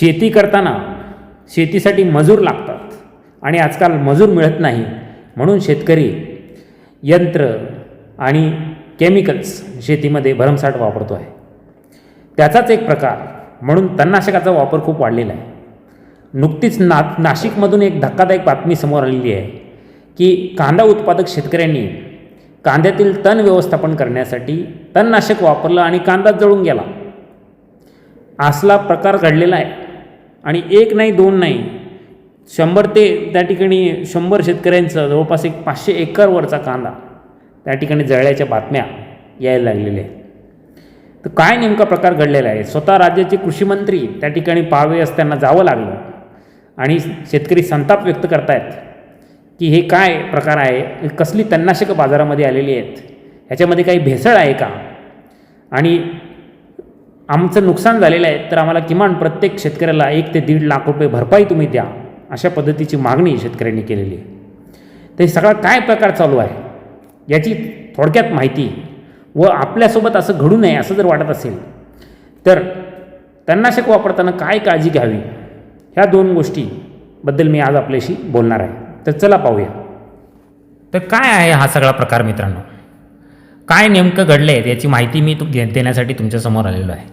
शेती करताना शेतीसाठी मजूर लागतात आणि आजकाल मजूर मिळत नाही. म्हणून शेतकरी यंत्र आणि केमिकल्स शेतीमध्ये भरमसाठ वापरतो आहे त्याचाच एक प्रकार म्हणून तणनाशकाचा वापर खूप वाढलेला आहे. नुकतीच ना नाशिकमधून एक धक्कादायक बातमी समोर आलेली आहे की कांदा उत्पादक शेतकऱ्यांनी कांद्यातील तण व्यवस्थापन करण्यासाठी तणनाशक वापरलं आणि कांदा जळून गेला. असला प्रकार घडलेला आहे. आणि एक नाही दोन नाही. शंभर ते त्या ठिकाणी शंभर शेतकऱ्यांचं जवळपास एक पाचशे एकरवरचा कांदा त्या ठिकाणी जळल्याच्या बातम्या यायला लागलेल्या आहेत. तर काय नेमका प्रकार घडलेला आहे? स्वतः राज्याचे कृषीमंत्री त्या ठिकाणी पाहावे असताना जावं लागलं. आणि शेतकरी संताप व्यक्त करतायत की हे काय प्रकार आहे? कसली तन्नाशकं बाजारामध्ये आलेली आहेत? ह्याच्यामध्ये काही भेसळ आहे का? आणि आमचं नुकसान झालेलं आहे तर आम्हाला किमान प्रत्येक शेतकऱ्याला एक ते दीड लाख रुपये भरपाई तुम्ही द्या अशा पद्धतीची मागणी शेतकऱ्यांनी केलेली आहे. तर सगळा काय प्रकार चालू आहे याची थोडक्यात माहिती व आपल्यासोबत असं घडू नये असं जर वाटत असेल तर तणनाशक वापरताना काय काळजी घ्यावी ह्या दोन गोष्टीबद्दल मी आज आपल्याशी बोलणार आहे. तर चला पाहूया. तर काय आहे हा सगळा प्रकार मित्रांनो? काय नेमकं घडलं आहे याची माहिती मी तु देण्यासाठी तुमच्यासमोर आलेलो आहे.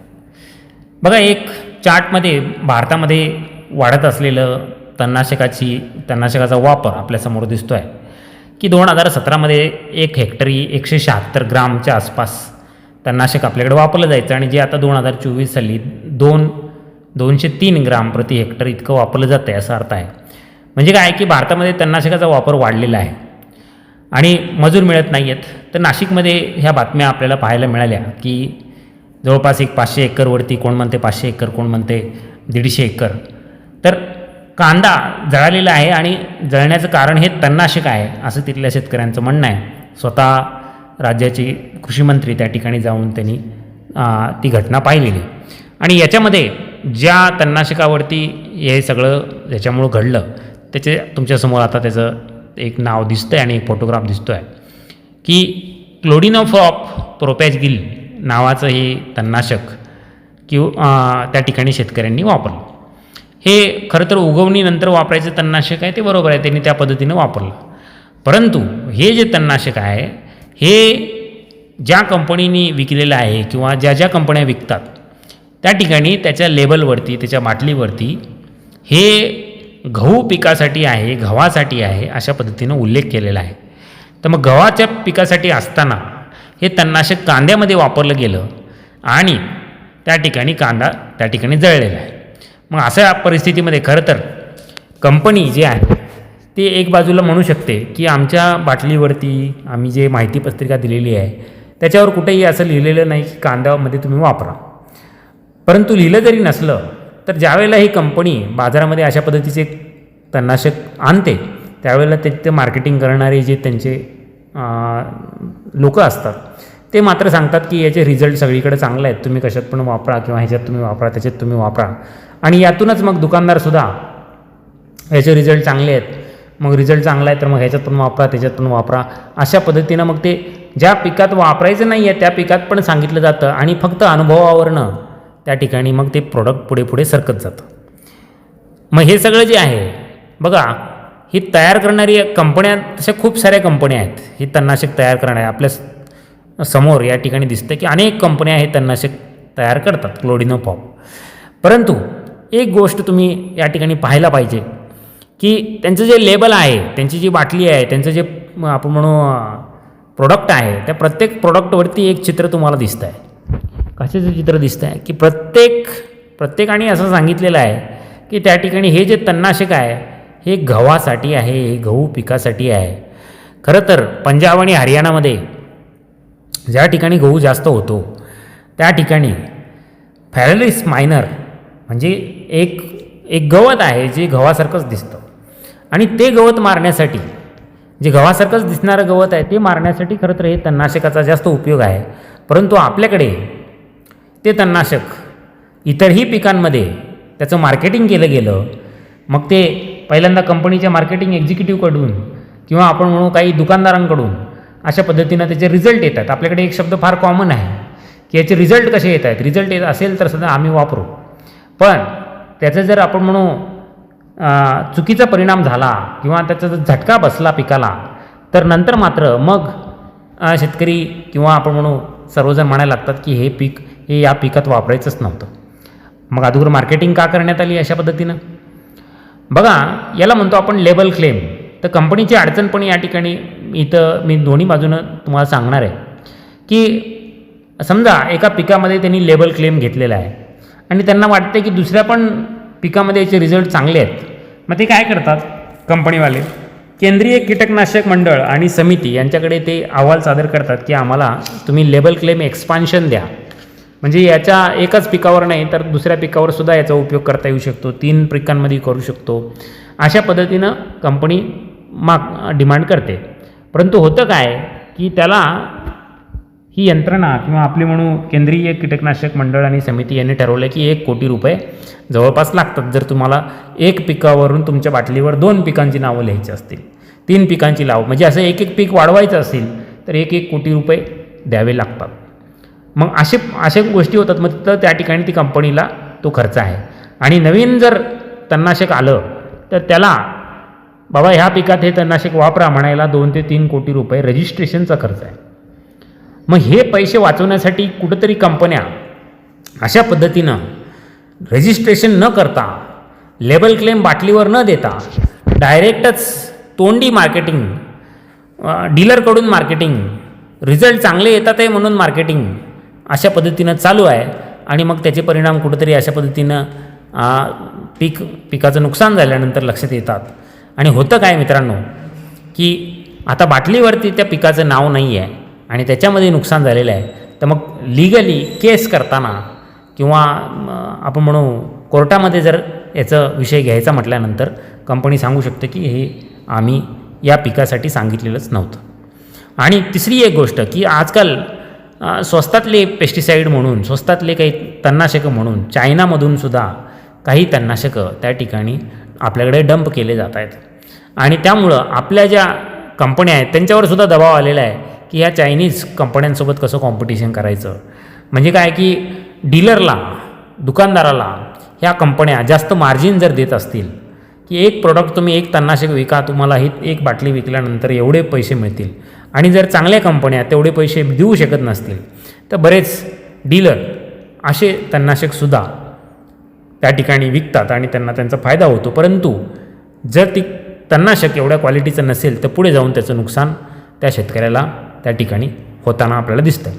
बघा एक चार्टमध्ये भारतामध्ये वाढत असलेलं तणनाशकाची तणनाशकाचा वापर आपल्यासमोर दिसतो आहे की दोन हजार सतरामध्ये एक हेक्टरी एकशे शहात्तर ग्रामच्या आसपास तणनाशक आपल्याकडे वापरलं जायचं आणि जे आता दोन हजार चोवीस साली दोन दोनशे तीन ग्राम प्रति हेक्टर इतकं वापरलं जातं आहे असा अर्थ आहे. म्हणजे काय की भारतामध्ये तणनाशकाचा वापर वाढलेला आहे. आणि मजूर मिळत नाही आहेत तर नाशिकमध्ये ह्या बातम्या आपल्याला पाहायला मिळाल्या की जवळपास एक पाचशे एकरवरती कोण म्हणते पाचशे एकर कोण म्हणते दीडशे एकर. तर कांदा जळालेला आहे आणि जळण्याचं कारण हे तणनाशक आहे असं तिथल्या शेतकऱ्यांचं म्हणणं आहे. स्वतः राज्याची कृषीमंत्री त्या ठिकाणी जाऊन त्यांनी ती घटना पाहिलेली. आणि याच्यामध्ये ज्या तणनाशकावरती हे सगळं ज्याच्यामुळं घडलं त्याचे तुमच्यासमोर आता त्याचं एक नाव दिसतं आहे आणि एक फोटोग्राफ दिसतो आहे की क्लोडिन ऑफ प्रोपॅजगिल नावाचं हे तणनाशक किंवा त्या ठिकाणी शेतकऱ्यांनी वापरलं. हे खरं तर उगवणीनंतर वापरायचं तणनाशक आहे ते बरोबर आहे त्यांनी त्या पद्धतीनं वापरलं. परंतु हे जे तणनाशक आहे हे ज्या कंपनीनी विकलेलं आहे किंवा ज्या ज्या कंपन्या विकतात त्या ठिकाणी त्याच्या लेबलवरती त्याच्या बाटलीवरती हे गहू पिकासाठी आहे गव्हासाठी आहे अशा पद्धतीनं उल्लेख केलेला आहे. तर मग गव्हाच्या पिकासाठी असताना हे तणनाशक कांद्यामध्ये वापरलं गेलं आणि त्या ठिकाणी कांदा त्या ठिकाणी जळलेला आहे. मग अशा परिस्थितीमध्ये खरं तर कंपनी जी आहे ती एक बाजूला म्हणू शकते की आमच्या बाटलीवरती आम्ही जे माहिती पत्रिका दिलेली आहे त्याच्यावर कुठेही असं लिहिलेलं नाही की कांद्यामध्ये तुम्ही वापरा. परंतु लिहिलं जरी नसलं तर ज्यावेळेला ही कंपनी बाजारामध्ये अशा पद्धतीचे तणनाशक आणते त्यावेळेला ते ते मार्केटिंग करणारे जे त्यांचे लोक असतात. ते मात्र सांगतात की याचे रिझल्ट सगळीकडे चांगले आहेत. तुम्ही कशात पण वापरा किंवा ह्याच्यात तुम्ही वापरा त्याच्यात तुम्ही वापरा. आणि यातूनच मग दुकानदारसुद्धा ह्याचे रिझल्ट चांगले आहेत. मग रिझल्ट चांगला आहे तर मग ह्याच्यात पण वापरा त्याच्यात पण वापरा. अशा पद्धतीनं मग ते ज्या पिकात वापरायचं नाही आहे त्या पिकात पण सांगितलं जातं आणि फक्त अनुभवावरनं त्या ठिकाणी मग ते प्रोडक्ट पुढे पुढे सरकत जातं. मग हे सगळं जे आहे बघा ही तयार करणारी कंपन्या तशा खूप साऱ्या कंपन्या आहेत. ही तणनाशक तयार करणाऱ्या आपल्यासमोर या ठिकाणी दिसतं की अनेक कंपन्या हे तणनाशक तयार करतात क्लोडिनोफॉप परंतु एक गोष्ट तुम्ही या ठिकाणी पाहायला पाहिजे की त्यांचं जे लेबल आहे त्यांची जी बाटली आहे त्यांचं जे आपण म्हणू प्रोडक्ट आहे त्या प्रत्येक प्रोडक्टवरती एक चित्र तुम्हाला दिसतं आहे कशाचं चित्र दिसतं आहे की प्रत्येक प्रत्येकाने असं सांगितलेलं आहे की त्या ठिकाणी हे जे तणनाशक आहे हे गव्हासाठी आहे हे गहू पिकासाठी आहे. खरं तर पंजाब आणि हरियाणामध्ये ज्या ठिकाणी गहू जास्त होतो त्या ठिकाणी फॅरलिस मायनर म्हणजे एक एक गवत आहे जे गव्हासारखंच दिसतं. आणि ते गवत मारण्यासाठी जे गव्हासारखंच दिसणारं गवत आहे ते मारण्यासाठी खरं तर हे तणनाशकाचा जास्त उपयोग आहे. परंतु आपल्याकडे ते तणनाशक इतरही पिकांमध्ये त्याचं मार्केटिंग केलं गेलं मग ते पहिल्यांदा कंपनीच्या मार्केटिंग एक्झिक्युटिव्हकडून किंवा आपण म्हणू काही दुकानदारांकडून अशा पद्धतीनं त्याचे रिझल्ट येतात. आपल्याकडे एक शब्द फार कॉमन आहे की याचे रिझल्ट कसे येत आहेत? रिझल्ट येत असेल तर सुद्धा आम्ही वापरू. पण त्याचा जर आपण म्हणू चुकीचा परिणाम झाला किंवा त्याचा जर झटका बसला पिकाला तर नंतर मात्र मग शेतकरी किंवा आपण म्हणू सर्वजण म्हणायला लागतात की हे पीक हे या पिकात वापरायचंच नव्हतं. मग अगोदर मार्केटिंग का करण्यात आली अशा पद्धतीनं? बघा याला म्हणतो आपण लेबल क्लेम. तर कंपनीची अडचण पण या ठिकाणी इथं मी दोन्ही बाजूनं तुम्हाला सांगणार आहे. की समजा एका पिकामध्ये त्यांनी लेबल क्लेम घेतलेला आहे. आणि त्यांना वाटते की दुसऱ्या पण पिकामध्ये याचे रिझल्ट चांगले आहेत. मग ते काय करतात? कंपनीवाले केंद्रीय कीटकनाशक मंडळ आणि समिती यांच्याकडे ते अहवाल सादर करतात की आम्हाला तुम्ही लेबल क्लेम एक्सपान्शन द्या. म्हणजे याच्या एकाच पिकावर नाही तर दुसऱ्या पिकावर सुद्धा याचा उपयोग करता येऊ शकतो. तीन पिकांमध्ये करू शकतो. अशा पद्धतीनं कंपनी माग डिमांड करते. परंतु होतं काय की त्याला ही यंत्रणा किंवा आपली म्हणू केंद्रीय कीटकनाशक मंडळ आणि समिती यांनी ठरवलं की एक कोटी रुपये जवळपास लागतात. जर तुम्हाला एक पिकावरून तुमच्या बाटलीवर दोन पिकांची नावं लिहायची असतील तीन पिकांची लाव म्हणजे असं एक एक पीक वाढवायचं असेल तर एक एक कोटी रुपये द्यावे लागतात. मग असे अशा गोष्टी होतात. मग तर त्या ठिकाणी ती कंपनीला तो खर्च आहे. आणि नवीन जर तणनाशक आलं तर त्याला बाबा ह्या पिकात हे तणनाशक वापरा म्हणायला दोन ते तीन कोटी रुपये रजिस्ट्रेशनचा खर्च आहे. मग हे पैसे वाचवण्यासाठी कुठंतरी कंपन्या अशा पद्धतीनं रजिस्ट्रेशन न करता लेबल क्लेम बाटलीवर न देता डायरेक्टच तोंडी मार्केटिंग डीलरकडून मार्केटिंग रिझल्ट चांगले येतात आहे म्हणून मार्केटिंग अशा पद्धतीनं चालू आहे आणि मग त्याचे परिणाम कुठंतरी अशा पद्धतीनं पीक पिकाचं नुकसान झाल्यानंतर लक्षात येतात. आणि होतं काय मित्रांनो की आता बाटलीवरती त्या पिकाचं नाव नाही आहे आणि त्याच्यामध्ये नुकसान झालेलं आहे तर मग लिगली केस करताना किंवा आपण म्हणू कोर्टामध्ये जर याचा विषय घ्यायचा म्हटल्यानंतर कंपनी सांगू शकते की हे आम्ही या पिकासाठी सांगितलेलंच नव्हतं. आणि तिसरी एक गोष्ट की आजकाल स्वस्तातले पेस्टिसाईड म्हणून स्वस्तातले काही तणनाशकं म्हणून चायनामधून सुद्धा काही तणनाशकं त्या ठिकाणी आपल्याकडे डंप केले जात आहेत. आणि त्यामुळं आपल्या ज्या कंपन्या आहेत त्यांच्यावर सुद्धा दबाव आलेला आहे की ह्या चायनीज कंपन्यांसोबत कसं कॉम्पिटिशन करायचं? म्हणजे काय की डीलरला दुकानदाराला ह्या कंपन्या जास्त मार्जिन जर देत असतील की एक प्रोडक्ट तुम्ही एक तणनाशक विका तुम्हाला ही एक बाटली विकल्यानंतर एवढे पैसे मिळतील. आणि जर चांगल्या कंपन्या तेवढे पैसे देऊ शकत नसतील तर बरेच डीलर असे तणनाशकसुद्धा त्या ठिकाणी विकतात आणि त्यांना त्यांचा फायदा होतो. परंतु जर ती तणनाशक एवढ्या क्वालिटीचं नसेल तर पुढे जाऊन त्याचं नुकसान त्या शेतकऱ्याला त्या ठिकाणी होताना आपल्याला दिसतं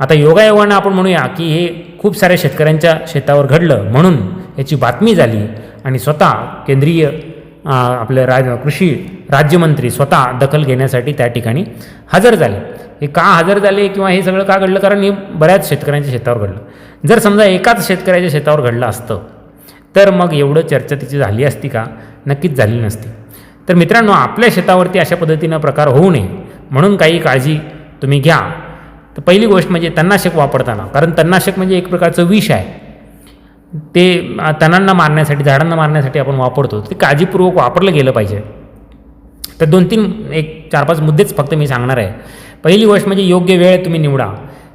आता योगायोगानं आपण म्हणूया की हे खूप साऱ्या शेतकऱ्यांच्या शेतावर घडलं म्हणून याची बातमी झाली. आणि स्वतः केंद्रीय आपलं आपले राज कृषी राज्यमंत्री स्वतः दखल घेण्यासाठी त्या ठिकाणी हजर झाले. हे का हजर झाले किंवा हे सगळं का घडलं? कारण हे बऱ्याच शेतकऱ्यांच्या शेतावर घडलं. जर समजा एकाच शेतकऱ्याच्या शेतावर घडलं असतं तर मग एवढं चर्चा तिची झाली असती का? नक्कीच झाली नसती. तर मित्रांनो आपल्या शेतावरती अशा पद्धतीनं प्रकार होऊ नये म्हणून काही काळजी तुम्ही घ्या. तर पहिली गोष्ट म्हणजे तणनाशक वापरताना कारण तणनाशक म्हणजे एक प्रकारचं विष आहे. ते तणांना मारण्यासाठी झाडांना मारण्यासाठी आपण वापरतो. ते काळजीपूर्वक वापरलं गेलं पाहिजे. तर दोन तीन एक चार पाच मुद्देच फक्त मी सांगणार आहे. पहिली गोष्ट म्हणजे योग्य वेळ तुम्ही निवडा.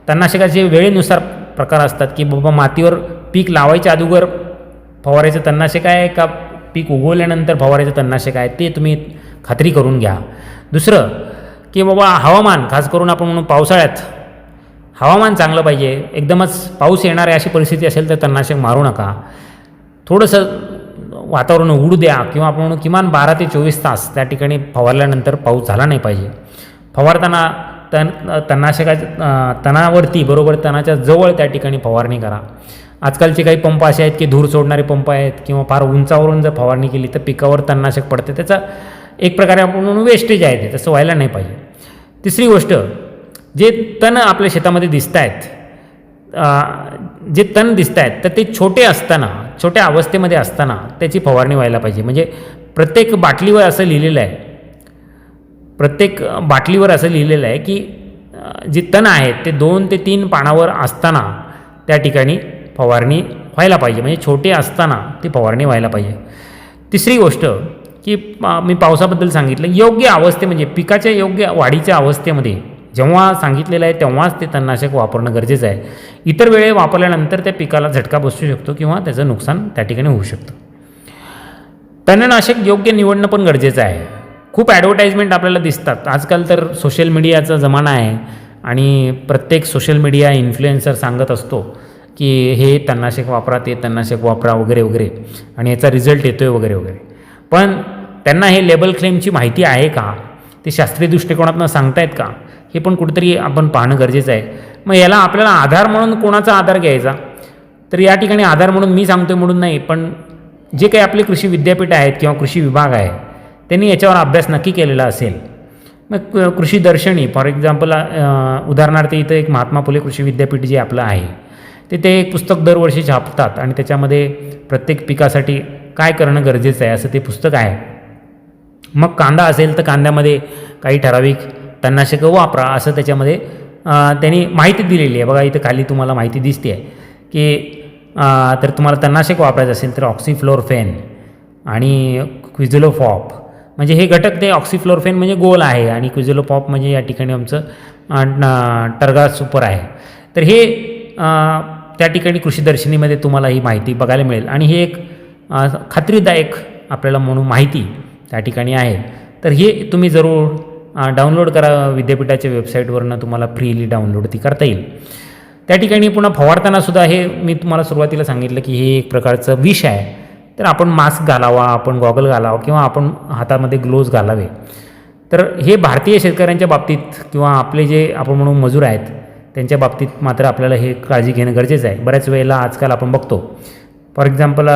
तणनाशकाचे वेळेनुसार प्रकार असतात की बाबा मातीवर पीक लावायच्या अगोदर फवारायचं तणनाशक आहे का पीक उगवल्यानंतर फवारायचं तणनाशक आहे ते तुम्ही खात्री करून घ्या. दुसरं की बाबा हवामान खास करून आपण म्हणून पावसाळ्यात हवामान चांगलं पाहिजे. एकदमच पाऊस येणार आहे अशी परिस्थिती असेल तर तणनाशक मारू नका. थोडंसं वातावरण उडू द्या किंवा आपण किमान बारा ते चोवीस तास त्या ठिकाणी फवारल्यानंतर पाऊस झाला नाही पाहिजे. फवारताना तण तणनाशकाच्या तणावरती बरोबर तणाच्या जवळ त्या ठिकाणी फवारणी करा. आजकालचे काही पंप असे आहेत की धूर सोडणारे पंप आहेत किंवा फार उंचावरून जर फवारणी केली तर पिकावर तणनाशक पडते. त्याचा एक प्रकारे आपण म्हणून वेस्टेज आहे ते. तसं व्हायला नाही पाहिजे. तिसरी गोष्ट जे तण आपल्या शेतामध्ये दिसत आहेत जे तण दिसत आहेत तर ते छोटे असताना छोट्या अवस्थेमध्ये असताना त्याची फवारणी व्हायला पाहिजे. म्हणजे प्रत्येक बाटलीवर असं लिहिलेलं आहे प्रत्येक बाटलीवर असं लिहिलेलं आहे की जे तण आहेत ते दोन ते तीन पानावर असताना त्या ठिकाणी फवारणी व्हायला पाहिजे. म्हणजे छोटे असताना ती फवारणी व्हायला पाहिजे. तिसरी गोष्ट की मी पावसाबद्दल सांगितलं योग्य अवस्थे म्हणजे पिकाच्या योग्य वाढीच्या अवस्थेमध्ये जेव्हा सांगितलेलं आहे तेव्हाच ते तणनाशक वापरणं गरजेचं आहे. इतर वेळे वापरल्यानंतर त्या पिकाला झटका बसू शकतो किंवा त्याचं नुकसान त्या ठिकाणी होऊ शकतं. तणनाशक योग्य निवडणं पण गरजेचं आहे. खूप ॲडव्हर्टाईजमेंट आपल्याला दिसतात. आजकाल तर सोशल मीडियाचा जमाना आहे आणि प्रत्येक सोशल मीडिया इन्फ्लुएन्सर सांगत असतो की हे तणनाशक वापरा ते तणनाशक वापरा वगैरे वगैरे. आणि याचा रिझल्ट येतो आहे वगैरे वगैरे. पण त्यांना हे लेबल क्लेमची माहिती आहे का? ते शास्त्रीय दृष्टिकोनातनं सांगतायत का? हे पण कुठेतरी आपण पाहणं गरजेचं आहे. मग याला आपल्याला आधार म्हणून कोणाचा आधार घ्यायचा? तर या ठिकाणी आधार म्हणून मी सांगतोय म्हणून नाही पण जे काही आपले कृषी विद्यापीठ आहेत किंवा कृषी विभाग आहे त्यांनी याच्यावर अभ्यास नक्की केलेला असेल. मग क- कृषी दर्शनी फॉर एक्झाम्पल उदाहरणार्थ इथं एक महात्मा फुले कृषी विद्यापीठ जे आपलं आहे ते ते एक पुस्तक दरवर्षी छापतात आणि त्याच्यामध्ये प्रत्येक पिकासाठी काय करणं गरजेचं आहे असं ते पुस्तक आहे. मग कांदा असेल तर कांद्यामध्ये काही ठराविक तणनाशकं वापरा असं त्याच्यामध्ये त्यांनी माहिती दिलेली आहे. बघा इथं खाली तुम्हाला माहिती दिसते आहे की तर तुम्हाला तणनाशक वापरायचं असेल तर ऑक्सिफ्लोरफेन आणि क्विझोलोफॉप. म्हणजे हे घटक ते ऑक्सिफ्लोरफेन म्हणजे गोल आहे आणि क्विझोलोपॉप म्हणजे या ठिकाणी आमचं टर्गा सुपर आहे. तर हे त्या ठिकाणी कृषीदर्शनीमध्ये तुम्हाला ही माहिती बघायला मिळेल. आणि हे एक खात्रीदायक आपल्याला म्हणून माहिती त्या ठिकाणी आहे. तर हे तुम्ही जरूर डाउनलोड करा विद्यापीठाच्या वेबसाईटवरनं तुम्हाला फ्रीली डाउनलोड ती करता येईल. त्या ठिकाणी पुन्हा फवारताना सुद्धा हे मी तुम्हाला सुरुवातीला सांगितलं की हे एक प्रकारचं विष आहे. तर आपण मास्क घालावा आपण गॉगल घालावा किंवा आपण हातामध्ये ग्लोव्ज घालावे. तर हे भारतीय शेतकऱ्यांच्या बाबतीत किंवा आपले जे आपण म्हणून मजूर आहेत त्यांच्या बाबतीत मात्र आपल्याला हे काळजी घेणं गरजेचं आहे. बऱ्याच वेळेला आजकाल आपण बघतो. फॉर एक्झाम्पल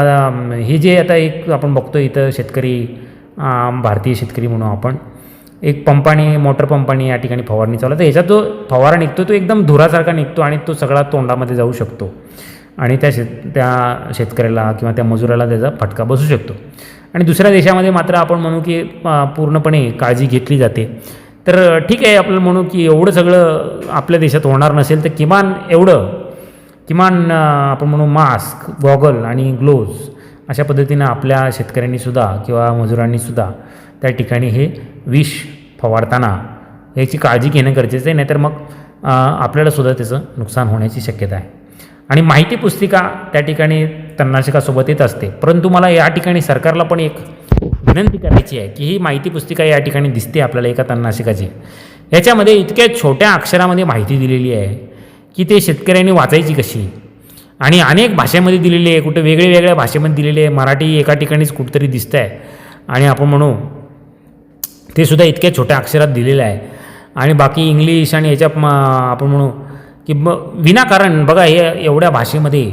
हे जे आता एक आपण बघतो इथं शेतकरी भारतीय शेतकरी म्हणू आपण एक पंपाने मोटर पंपाने या ठिकाणी फवारणी चालू आहे. तर ह्याच्यात जो फवारा निघतो तो एकदम धुरासारखा निघतो आणि तो सगळा तोंडामध्ये जाऊ शकतो. आणि त्या शेत त्या शेतकऱ्याला किंवा त्या मजुराला त्याचा फटका बसू शकतो. आणि दुसऱ्या देशामध्ये मात्र आपण म्हणू की पूर्णपणे काळजी घेतली जाते. तर ठीक आहे आपल्याला म्हणू की एवढं सगळं आपल्या देशात होणार नसेल तर किमान एवढं किमान आपण म्हणू मास्क गॉगल आणि ग्लोव्ज अशा पद्धतीनं आपल्या शेतकऱ्यांनीसुद्धा किंवा मजुरांनीसुद्धा त्या ठिकाणी हे विष फवारताना याची काळजी घेणं गरजेचं आहे नाहीतर मग आपल्यालासुद्धा त्याचं नुकसान होण्याची शक्यता आहे. आणि माहिती पुस्तिका त्या ठिकाणी तणनाशकासोबत येत असते. परंतु मला या ठिकाणी सरकारला पण एक विनंती करायची आहे की ही माहिती पुस्तिका या ठिकाणी दिसते आपल्याला एका तणनाशकाची. याच्यामध्ये इतक्या छोट्या अक्षरामध्ये माहिती दिलेली आहे की ते शेतकऱ्यांनी वाचायची कशी? आणि अनेक भाषेमध्ये दिलेली आहे कुठे वेगळ्या वेगळ्या भाषेमध्ये दिलेली आहे मराठी एका ठिकाणीच कुठंतरी दिसतं आहे आणि आपण म्हणू ते सुद्धा इतक्या छोट्या अक्षरात दिलेलं आहे. आणि बाकी इंग्लिश आणि याच्या आपण म्हणू की ब विनाकारण बघा हे एवढ्या भाषेमध्ये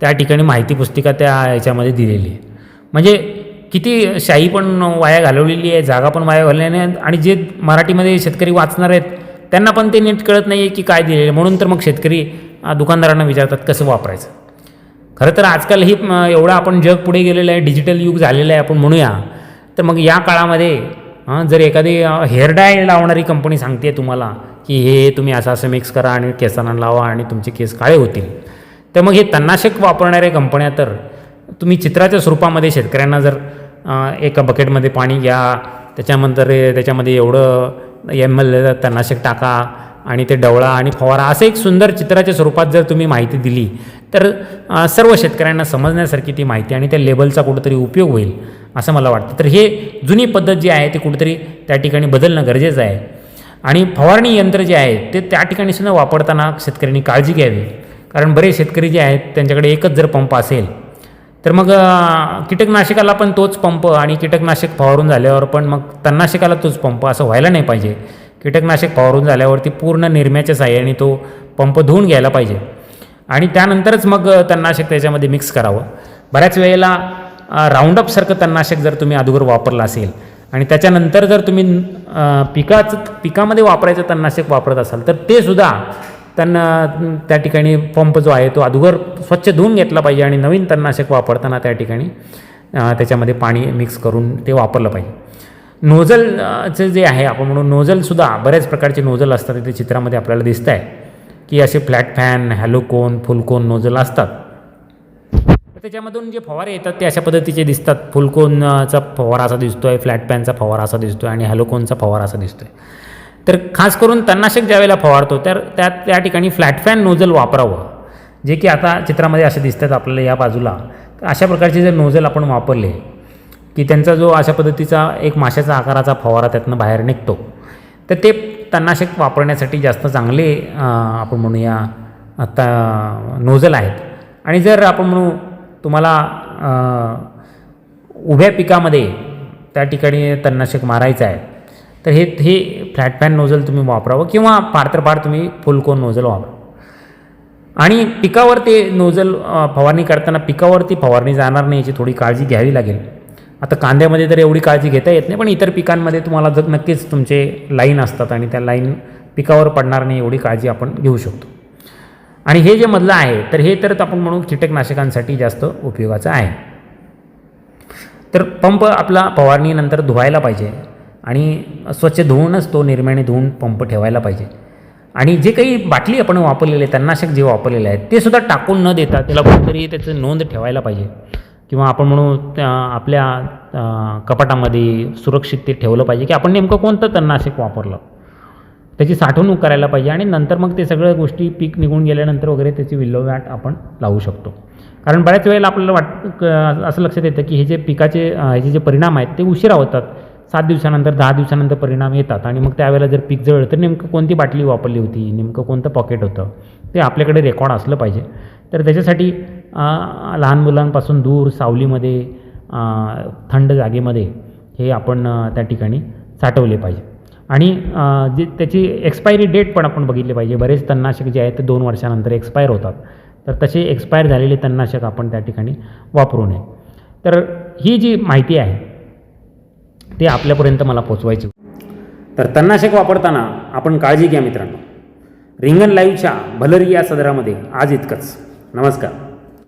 त्या ठिकाणी माहिती पुस्तिका त्या याच्यामध्ये दिलेली आहे. म्हणजे किती शाही पण वाया घालवलेली आहे जागा पण वाया घालवल्याने आणि जे मराठीमध्ये शेतकरी वाचणार आहेत त्यांना पण ते नीट कळत नाही आहे की काय दिलेलं आहे. म्हणून तर मग शेतकरी दुकानदारांना विचारतात कसं वापरायचं? खरं तर आजकाल ही एवढं आपण जग पुढे गेलेलं आहे डिजिटल युग झालेलं आहे आपण म्हणूया. तर मग या काळामध्ये हां जर एखादी हेअर डाय लावणारी कंपनी सांगते तुम्हाला की हे तुम्ही असं असं मिक्स करा आणि केसांना लावा आणि तुमचे केस काळे होतील. तर मग हे तणनाशक वापरणाऱ्या कंपन्या तर तुम्ही चित्राच्या स्वरूपामध्ये शेतकऱ्यांना जर एका बकेटमध्ये पाणी घ्या त्याच्यानंतर त्याच्यामध्ये एवढं एम एल तणनाशक टाका आणि ते डवळा आणि फवारा. असं एक सुंदर चित्राच्या स्वरूपात जर तुम्ही माहिती दिली तर सर्व शेतकऱ्यांना समजण्यासारखी ती माहिती आणि त्या लेबलचा कुठंतरी उपयोग होईल असं मला वाटतं. तर हे जुनी पद्धत जी आहे ती कुठेतरी त्या ठिकाणी बदलणं गरजेचं आहे. आणि फवारणी यंत्र जे आहे ते त्या ठिकाणी सुद्धा वापरताना शेतकऱ्यांनी काळजी घ्यावी. कारण बरेच शेतकरी जे आहेत त्यांच्याकडे एकच जर पंप असेल तर मग कीटकनाशकाला पण तोच पंप आणि कीटकनाशक फवारून झाल्यावर पण मग तणनाशकाला तोच पंप असं व्हायला नाही पाहिजे. कीटकनाशक फवारून झाल्यावरती पूर्ण निरम्याच्या साह्याने तो पंप धुवून घ्यायला पाहिजे. आणि त्यानंतरच मग तणनाशक त्याच्यामध्ये मिक्स करावं. बऱ्याच वेळेला राऊंडअपसारखं तणनाशक जर तुम्ही अगोदर वापरलं असेल आणि त्याच्यानंतर जर तुम्ही पिकाचं पिकामध्ये वापरायचं तणनाशक वापरत असाल तर ते सुद्धा त्यांना त्या ठिकाणी पंप जो आहे तो अगोदर स्वच्छ धुवून घेतला पाहिजे आणि नवीन तणनाशक वापरताना त्या ठिकाणी त्याच्यामध्ये पाणी मिक्स करून ते वापरलं पाहिजे. नोझलचं जे आहे आपण म्हणून नोझलसुद्धा बऱ्याच प्रकारचे नोझल असतात ते चित्रामध्ये आपल्याला दिसत आहे की असे flat fan hollow cone full cone nozzle असतात. त्याच्यामधून जे फवारे येतात ते अशा पद्धतीचे दिसतात. फुलकोनचा फवारा असा दिसतो आहे फ्लॅट पॅनचा फवारा असा दिसतो आहे आणि हॅलोकोनचा फवारा असा दिसतो आहे तर खास करून तणनाशक ज्यावेळेला फवारतो तर त्या त्या ठिकाणी फ्लॅट फॅन नोजल वापरावं. जे की आता चित्रामध्ये असे दिसतात आपल्याला या बाजूला. तर अशा प्रकारचे जर नोजल आपण वापरले की त्यांचा जो अशा पद्धतीचा एक माशाचा आकाराचा फवारा त्यातनं बाहेर निघतो. तर ते तणनाशक वापरण्यासाठी जास्त चांगले आपण म्हणूया आता नोझल आहेत. आणि जर आपण म्हणू तुम्हाला उभ्या पिकामध्ये त्या ठिकाणी तणनाशक मारायचं आहे तर हे हे फ्लॅट फॅन नोझल तुम्ही वापरावं किंवा फार तर फार तुम्ही फुलकोन नोझल वापरा. आणि पिकावर ते नोझल फवारणी करताना पिकावरती फवारणी जाणार नाही याची थोडी काळजी घ्यावी लागेल. आता कांद्यामध्ये तर एवढी काळजी घेता येत नाही पण इतर पिकांमध्ये तुम्हाला जर नक्कीच तुमचे लाईन असतात आणि त्या लाईन पिकावर पडणार नाही एवढी काळजी आपण घेऊ शकतो. आणि हे जे मधलं आहे तर हे तर आपण म्हणू कीटकनाशकांसाठी जास्त उपयोगाचं आहे. तर पंप आपला फवारणीनंतर धुवायला पाहिजे आणि स्वच्छ धुवूनच तो निर्म्याने धुवून पंप ठेवायला पाहिजे. आणि जे काही बाटली आपण वापरलेले तणनाशक जे वापरलेले आहेत ते सुद्धा टाकून न देता त्याला कुठेतरी त्याचं नोंद ठेवायला पाहिजे. किंवा आपण म्हणू त्या आपल्या कपाटामध्ये सुरक्षित ते ठेवलं पाहिजे की आपण नेमकं कोणतं तणनाशक वापरलं? त्याची साठवणूक करायला पाहिजे आणि नंतर मग ते सगळ्या गोष्टी पीक निघून गेल्यानंतर वगैरे त्याची विल्हेवाट आपण लावू शकतो. कारण बऱ्याच वेळेला आपल्याला वाट क- असं लक्षात येतं की हे जे पिकाचे ह्याचे जे परिणाम आहेत ते उशिरा होतात. सात दिवसानंतर दहा दिवसानंतर परिणाम येतात आणि मग त्यावेळेला जर पीक जळलं तर नेमकं कोणती बाटली वापरली होती? नेमकं कोणतं पॉकेट होतं? ते आपल्याकडे रेकॉर्ड असलं पाहिजे. तर त्याच्यासाठी लहान मुलांपासून दूर सावलीमध्ये थंड जागेमध्ये हे आपण त्या ठिकाणी साठवले पाहिजे. आणि जे त्याची एक्सपायरी डेट पण आपण बघितली पाहिजे. बरेच तणनाशक जे आहेत ते दोन वर्षानंतर एक्सपायर होतात. तर तसे एक्सपायर झालेले तणनाशक आपण त्या ठिकाणी वापरू नये. तर ही जी माहिती आहे ते आपल्यापर्यंत मला पोचवायची तर तणनाशक वापरताना आपण काळजी घ्या मित्रांनो. रिंगण लाईव्हच्या भलरी या सदरामध्ये आज इतकंच. नमस्कार.